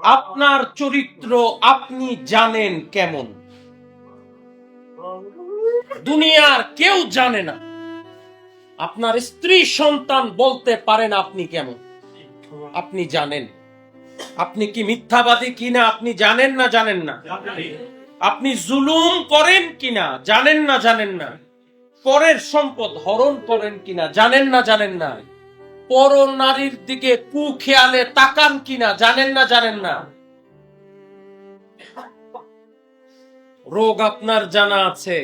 আপনার চরিত্র আপনি জানেন কেমন? দুনিয়ার কেউ জানে না। আপনার স্ত্রী সন্তান বলতে পারেন আপনি কেমন? আপনি জানেন। আপনি কি মিথ্যাবাদী কিনা আপনি জানেন না জানেন না? আপনি জুলুম করেন কিনা জানেন না জানেন না? পরের সম্পদ হরণ করেন কিনা জানেন না জানেন না? পর নারীর দিকে কু খেয়ালে তাকান কিনা, জানেন না জানেন না? রোগ আপনার জানা আছে।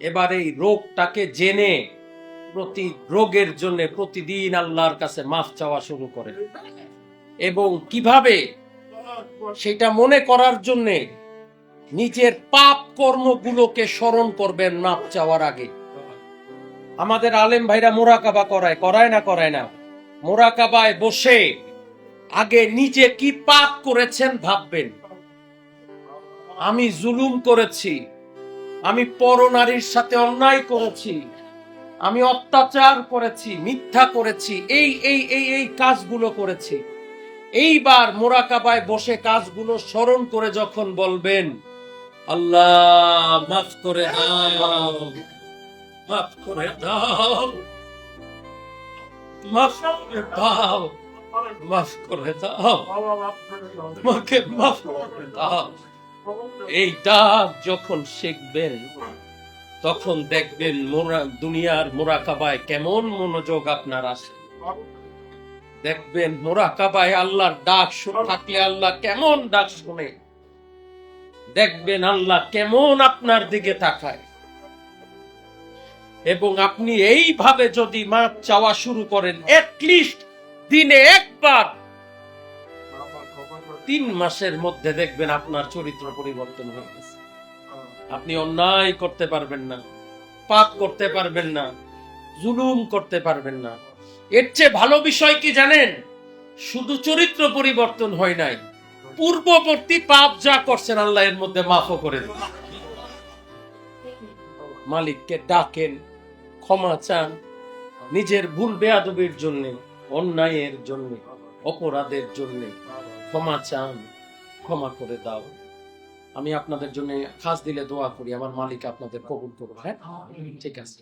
এবার এই রোগটাকে জেনে প্রতি রোগের জন্য প্রতিদিন আল্লাহর কাছে মাফ চাওয়া শুরু করেন। এবং কীভাবে সেটা মনে করার জন্যে নিজের পাপ কর্মগুলোকে স্মরণ করবেন মাপ চাওয়ার আগে। আমাদের আলেম ভাইরা মোরাকাবা করায় করায় না করায় না? মোরাকাবায় বসে আগে নিজে কি পাপ করেছেন ভাববেন? আমি জুলুম করেছি, আমি পরনারীর সাথে অন্যায় করেছি, আমি অত্যাচার করেছি, মিথ্যা করেছি, এই এই এই এই কাজগুলো করেছি। এইবার মোরাকাবায় বসে কাজগুলো স্মরণ করে যখন বলবেন, আল্লাহ, মাফ করে দাও। মাফ করে দাও। মাফ করে দাও। মাফ করে দাও। আমাকে মাফ করে দাও। এই যখন শিখবেন, তখন দেখবেন মোরা, দুনিয়ার মোরাকাবায় কেমন মনোযোগ আপনার আছে। দেখবেন মোরাকাবায় আল্লাহর ডাক থাকলে আল্লাহ কেমন ডাক শুনে। দেখবেন আল্লাহ কেমন আপনার দিকে তাকায়। এবং আপনি এইভাবে যদি মাছ চাওয়া শুরু করেন লিস্ট দিনে একবার। তিন মাসের মধ্যে দেখবেন আপনার চরিত্র পরিবর্তন হয়ে গেছে। আপনি অন্যায় করতে পারবেন না, পাপ করতে পারবেন না, জুলুম করতে পারবেন না। এর চেয়ে ভালো বিষয় কি জানেন? শুধু চরিত্র পরিবর্তন হয় নাই, পূর্ববর্তী পাপ যা করছেন, আল্লাহ এর মধ্যে মাফও করে দেন। মালিককে ডাকেন ক্ষমা চান নিজের ভুল বেয়াদবির জন্য অন্যায়ের জন্য অপরাধের জন্য ক্ষমা চান ক্ষমা করে দাও। আমি আপনাদের জন্য খাস দিলে দোয়া করি আমার মালিক আপনাদের কবুল করব হ্যাঁ? ঠিক আছে।